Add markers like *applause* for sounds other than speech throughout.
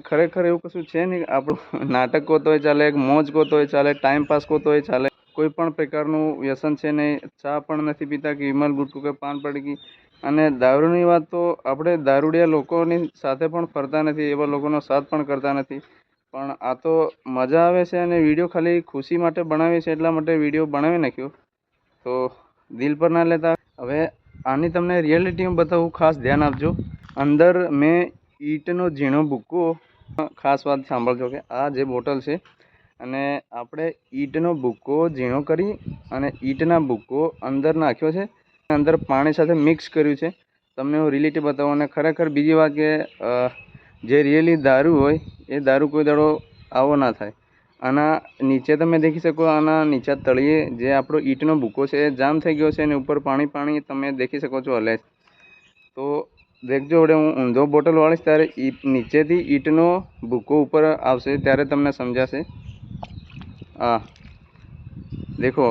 ખરેખર એવું કશું છે નહીં? આપણું નાટક કોતો હોય ચાલે મોજ કહો હોય ચાલે ટાઈમ પાસ કહો હોય ચાલે, કોઈ પણ પ્રકારનું વ્યસન છે નહીં, ચા પણ નથી પીતા, કે વિમલ ગુટકું કે પાન પડકી અને દારૂની વાત તો આપણે દારૂડિયા લોકોની સાથે પણ ફરતા નથી, એવા લોકોનો સાથ પણ કરતા નથી. પણ આ તો મજા આવે છે અને વીડિયો ખાલી ખુશી માટે બનાવીએ છે, એટલા માટે વીડિયો બનાવી નાખ્યો. તો દિલ પર ના લેતા. હવે આની તમને રિયાલિટીમાં બતાવું, ખાસ ધ્યાન આપજો. અંદર મેં ઈંટનો ઝીણો ભૂક્કો ખાસ વાત સાંભળજો કે આ જે બોટલ છે અને આપણે ઈંટનો ભૂક્કો ઝીણો કરી અને ઈંટના ભૂક્કો અંદર નાખ્યો છે. અંદર પાણી સાથે મિક્સ કર્યું છે. તમને હું રિલેટી બતાવું અને ખરેખર બીજી વાત કે જે રિયલી દારૂ હોય, એ દારૂ કોઈ દાડો આવો ના થાય. આના નીચે તમે દેખી શકો, આના નીચા તળિયે જે આપણો ઈંટનો ભૂકો છે એ જામ થઈ ગયો છે અને ઉપર પાણી પાણી તમે દેખી શકો છો હલે તો દેખજો વડે હું ઊંધો બોટલ વાળીશ ત્યારે ઈ નીચેથી ઈંટનો ભૂકો ઉપર આવશે ત્યારે તમને સમજાશે હા દેખો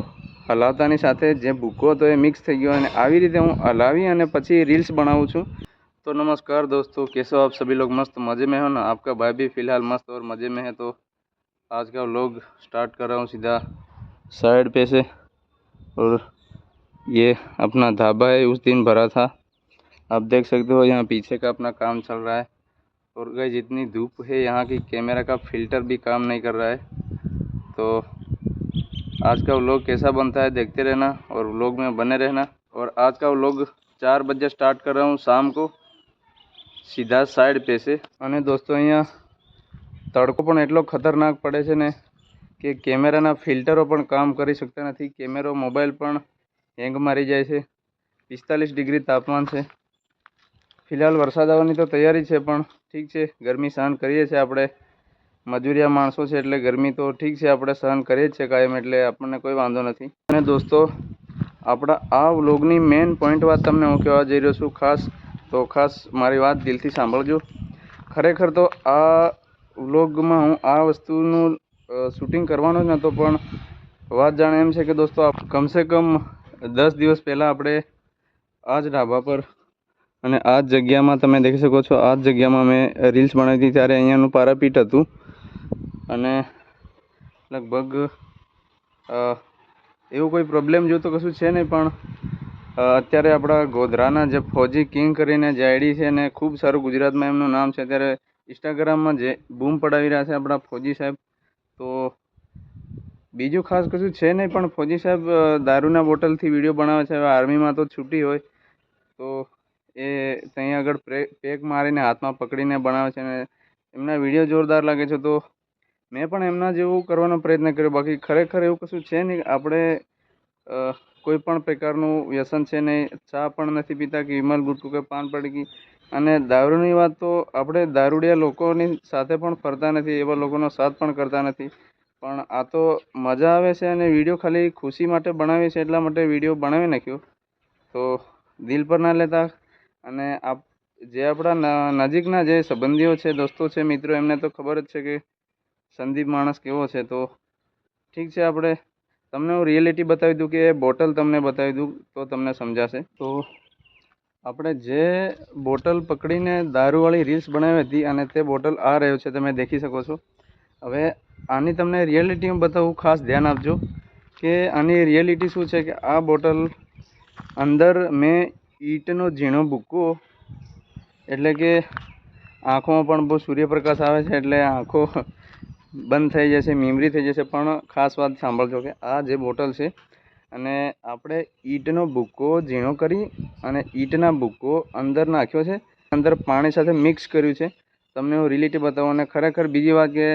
હલાવતાની સાથે જે ભૂકો હતો એ મિક્સ થઈ ગયો અને આવી રીતે હું હલાવી અને પછી રીલ્સ બનાવું છું तो नमस्कार दोस्तों कैसे हो आप सभी लोग मस्त मज़े में हो ना आपका भाई भी फ़िलहाल मस्त और मज़े में है तो आज का व्लॉग स्टार्ट कर रहा हूँ सीधा साइड पे से और ये अपना ढाबा है उस दिन भरा था आप देख सकते हो यहाँ पीछे का अपना काम चल रहा है और गई जितनी धूप है यहाँ की कैमरा का फ़िल्टर भी काम नहीं कर रहा है तो आज का व्लॉग कैसा बनता है देखते रहना और व्लॉग में बने रहना और आज का व्लॉग चार बजे स्टार्ट कर रहा हूँ शाम को સીધા સાઈડ પે છે અને દોસ્તો અહીંયા તડકો પણ એટલો ખતરનાક પડે છે ને કે કેમેરાના ફિલ્ટરો પણ કામ કરી શકતા નથી કેમેરો મોબાઈલ પણ હેંગ મારી જાય છે પિસ્તાલીસ ડિગ્રી તાપમાન છે ફિલહાલ વરસાદ આવવાની તો તૈયારી છે, પણ ઠીક છે, ગરમી સહન કરીએ છીએ આપણે. મજૂરિયા માણસો છે એટલે ગરમી તો ઠીક છે, આપણે સહન કરીએ જ છે કાયમ, એટલે આપણને કોઈ વાંધો નથી. અને દોસ્તો, આપણા આ વ્લોગની મેઇન પોઈન્ટ વાત તમને હું કહેવા જઈ રહ્યો છું, ખાસ તો ખાસ મારી વાત દિલથી સાંભળજો. ખરેખર તો આ વ્લોગમાં હું આ વસ્તુનું શૂટિંગ કરવાનો જ નહોતો પણ વાત જાણે એમ છે કે દોસ્તો કમસે કમ દસ દિવસ પહેલાં આપણે આ જ ઢાબા પર અને આ જ જગ્યામાં તમે દેખી શકો છો, આ જ જગ્યામાં મેં રીલ્સ બનાવી હતી ત્યારે અહીંયાનું પારાપીટ હતું. અને લગભગ એવો કોઈ પ્રોબ્લેમ જો કશું છે નહીં, પણ અત્યારે આપણા ગોધરાના જે ફૌજી કિંગ કરીને જે આઈડી છે ને, ખૂબ સારું ગુજરાતમાં એમનું નામ છે. અત્યારે ઇન્સ્ટાગ્રામમાં જે બૂમ પડાવી રહ્યા છે આપણા ફોજી સાહેબ. તો બીજું ખાસ કશું છે નહીં, પણ ફોજી સાહેબ દારૂના બોટલથી વીડિયો બનાવે છે. હવે આર્મીમાં તો છૂટી હોય. તો એ ત્યાં આગળ પેક મારીને હાથમાં પકડીને બનાવે છે અને એમના વીડિયો જોરદાર લાગે છે તો મેં પણ એમના જેવું કરવાનો પ્રયત્ન કર્યો. બાકી ખરેખર એવું કશું છે નહીં. આપણે કોઈ પણ પ્રકારનું વ્યસન છે નહીં ચા પણ નથી પીતા કે વિમલ ગુટકું કે પાન પડકી અને દારૂની વાત તો આપણે દારૂડિયા લોકોની સાથે પણ ફરતા નથી, એવા લોકોનો સાથ પણ કરતા નથી. પણ આ તો મજા આવે છે અને વીડિયો ખાલી ખુશી માટે બનાવીએ છીએ એટલા માટે વીડિયો બનાવી નાખ્યો. તો દિલ પર ના લેતા અને આપ, જે આપણા નજીકના જે સંબંધીઓ છે, દોસ્તો છે, મિત્રો, એમને તો ખબર જ છે કે સંદીપ માણસ કેવો છે. તો ઠીક છે, આપણે તમને હું રિયાલિટી બતાવી દઉં કે બોટલ તમને બતાવી દઉં તો તમને સમજાશે. તો આપણે જે બોટલ પકડીને દારૂવાળી રીલ્સ બનાવી હતી અને તે બોટલ આ રહ્યો છે, તમે દેખી શકો છો. હવે આની તમને રિયાલિટીમાં બતાવું, ખાસ ધ્યાન આપજો કે આની રિયાલિટી શું છે કે આ બોટલ અંદર મેં ઈંટનો ઝીણો ભૂક્કો. એટલે કે આંખોમાં પણ બહુ સૂર્યપ્રકાશ આવે છે, એટલે આંખો બંધ થઈ જશે, મીમરી થઈ જશે. પણ ખાસ વાત સાંભળજો કે આ જે બોટલ છે, અને આપણે ઈંટનો ભૂક્કો ઝીણો કરી અને ઈંટના ભૂક્કો અંદર નાખ્યો છે, અંદર પાણી સાથે મિક્સ કર્યું છે. તમને હું રિલેટી બતાવું અને ખરેખર બીજી વાત કે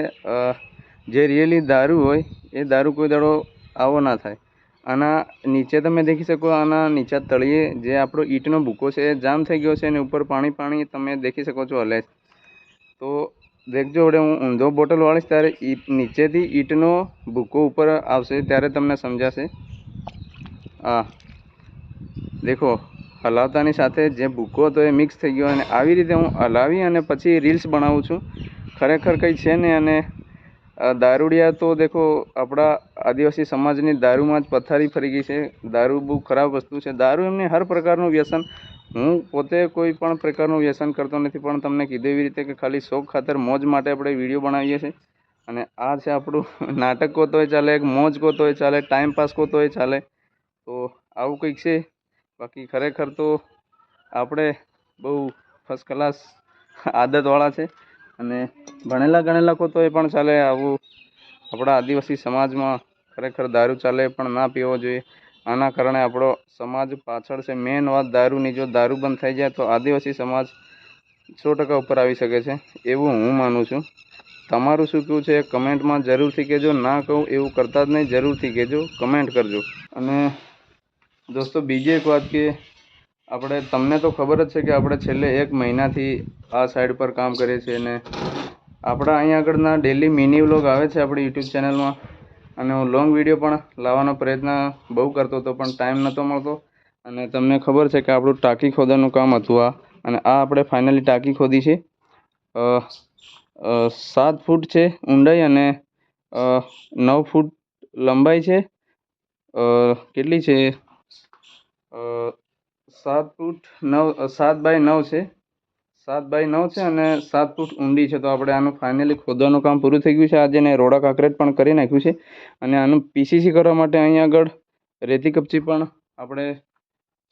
જે રિયલી દારૂ હોય, એ દારૂ કોઈ દાડો આવો ના થાય. આના નીચે તમે દેખી શકો આના નીચા તળિયે જે આપણો ઈંટનો ભૂકો છે એ જામ થઈ ગયો છે અને ઉપર પાણી પાણી તમે દેખી શકો છો હલે. તો દેખજો વડે હું ઊંધો બોટલ વાળીશ ત્યારે નીચેથી ઈંટનો ભૂકો ઉપર આવશે ત્યારે તમને સમજાશે. હા દેખો, હલાવતાની સાથે જે ભૂકો હતો એ મિક્સ થઈ ગયો અને આવી રીતે હું હલાવી અને પછી રીલ્સ બનાવું છું. ખરેખર કંઈ છે નહીં અને દારૂડિયા તો દેખો આપણા આદિવાસી સમાજની દારૂમાં જ પથારી ફરી ગઈ છે. દારૂ બહુ ખરાબ વસ્તુ છે. દારૂ એમને હર પ્રકારનું વ્યસન, હું પોતે કોઈ પણ પ્રકારનું વ્યસન કરતો નથી, પણ તમને કીધું એવી રીતે કે ખાલી શોખ ખાતર મોજ માટે આપણે વીડિયો બનાવીએ છીએ. અને આ છે આપણું *laughs* નાટક કહો તોય ચાલે મોજ કહો તોય ચાલે, ટાઈમ પાસ કહો તોય ચાલે. તો આવું કંઈક છે. બાકી ખરેખર તો આપણે બહુ ફર્સ્ટ ક્લાસ આદતવાળા છે. અને ભણેલા ગણેલા કહો તોય પણ ચાલે. આવું આપણા આદિવાસી સમાજમાં ખરેખર દારૂ ચાલે પણ ના પીવો જોઈએ. આના કારણે આપણો સમાજ પાછળ છે. મેન વાત દારૂની. જો દારૂ બંધ થઈ જાય તો આદિવાસી સમાજ સો ટકા ઉપર આવી શકે છે. એવું હું માનું છું. તમારું શું કહેવું છે? કમેન્ટમાં જરૂરથી કહેજો. ના કહું એવું કરતા જ નહીં. જરૂરથી કહેજો. કમેન્ટ કરજો. અને દોસ્તો, બીજી એક વાત કે આપણે, તમને તો ખબર જ છે કે આપણે છેલ્લે એક મહિનાથી આ સાઈડ પર કામ કરીએ છીએ અને આપણા અહીંયા આગળના ડેલી મિની વ્લોગ આવે છે આપણી યુટ્યુબ ચેનલમાં અને હું લોંગ વીડિયો પણ લાવવાનો પ્રયત્ન બહુ કરતો હતો, પણ ટાઈમ નહોતો મળતો. અને તમને ખબર છે કે આપણું ટાંકી ખોદવાનું કામ હતું આ, અને આ આપણે ફાઇનલી ટાંકી ખોદી છે. સાત ફૂટ છે ઊંડાઈ અને નવ ફૂટ લંબાઈ છે. કેટલી છે? સાત ફૂટ નવ સાત બાય નવ છે. સાત બાય નવ છે અને સાત ફૂટ ઊંડી છે, તો આપણે આનું ફાઇનલી ખોદવાનું કામ પૂરું થઈ ગયું છે. આજે ને રોડા કાંકરેટ પણ કરી નાખ્યું છે અને આનું પીસીસી કરવા માટે અહીંયા આગળ રેતી કપચી પણ આપણે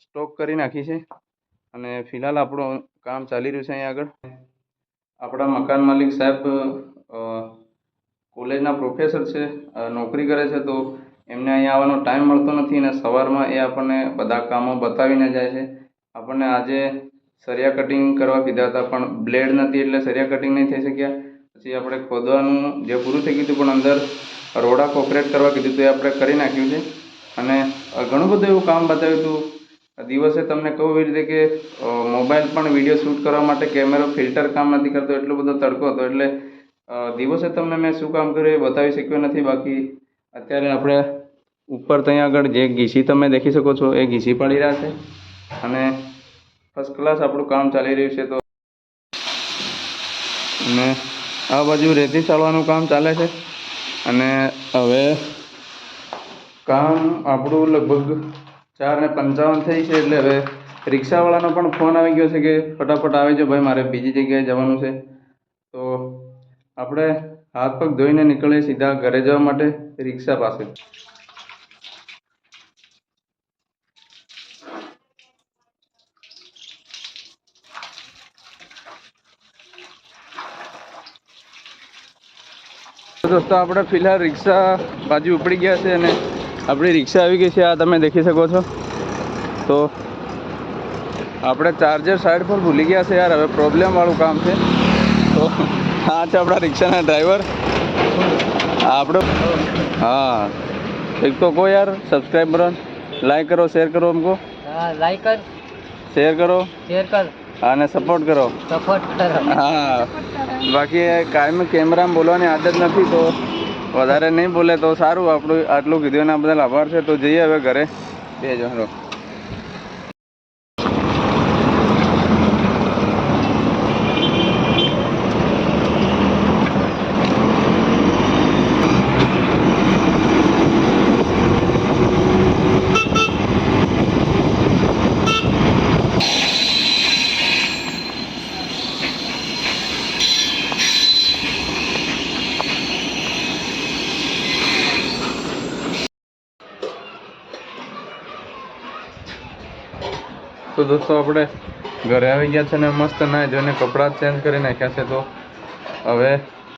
સ્ટોક કરી નાખી છે. અને ફિલહાલ આપણું કામ ચાલી રહ્યું છે અહીંયા આગળ. આપણા મકાન માલિક સાહેબ કોલેજના પ્રોફેસર છે નોકરી કરે છે, તો એમને અહીંયા આવવાનો ટાઈમ મળતો નથી અને સવારમાં એ આપણને બધા કામો બતાવીને જાય છે. આપણને આજે સરિયા કટિંગ કરવા કીધા હતા, પણ બ્લેડ નથી એટલે સરિયા કટિંગ નહીં થઈ શક્યા. પછી આપણે ખોદવાનું જે પૂરું થઈ ગયું હતું, પણ અંદર રોડા કોપરેટ કરવા કીધું હતું, એ આપણે કરી નાખ્યું છે. અને ઘણું બધું એવું કામ બતાવ્યું હતું. દિવસે તમને કહું એવી રીતે કે મોબાઈલ પણ વીડિયો શૂટ કરવા માટે કેમેરો ફિલ્ટર કામ નથી કરતો, એટલો બધો તડકો હતો. એટલે દિવસે તમને મેં શું કામ કર્યું એ બતાવી શક્યો નથી. બાકી અત્યારે આપણે ઉપર ત્યાં આગળ જે ઘીસી તમે દેખી શકો છો, એ ઘીસી પડી રહ્યા છે. અને ફર્સ્ટ ક્લાસ આપણું કામ ચાલી રહ્યું છે તો અને આ બાજુ રેતી ચાલવાનું કામ ચાલે છે. અને હવે કામ આપણું લગભગ ચાર ને પંચાવન થઈ છે એટલે હવે રિક્ષાવાળાનો પણ ફોન આવી ગયો છે કે ફટાફટ આવી જાઓ ભાઈ, મારે બીજી જગ્યાએ જવાનું છે. તો આપણે હાથ પગ ધોઈને નીકળીએ સીધા ઘરે જવા માટે રિક્ષા પાસે. દોસ્તો આપણે ફિલહાલ રિક્ષા બાજુ ઉપડી ગયા છે અને આપણી રિક્ષા આવી ગઈ છે. આ તમે દેખી શકો છો. તો આપણે ચાર્જર સાઈડ પર ભૂલી ગયા છે યાર હવે પ્રોબ્લેમવાળું કામ છે. તો આ છે આપણા રિક્ષાના ડ્રાઈવર. આપણો હા. એક તો કહો યાર સબસ્ક્રાઈબ કરો લાઈક કરો શેર કરો અમકો. લાઈક કર. શેર કરો. શેર કર. અને સપોર્ટ કરો. સપોર્ટ કરો. હા. બાકી કાયમી કેમેરામાં બોલવાની આદત નથી તો વધારે નહીં બોલે તો સારું. આપણું આટલું કીધું એના બદલ આભાર છે. તો જઈએ હવે ઘરે. બે જણો તો દોસ્તો આપણે ઘરે આવી ગયા છે ને મસ્ત નાહી જોઈને કપડાં ચેન્જ કરી નાખ્યા છે તો હવે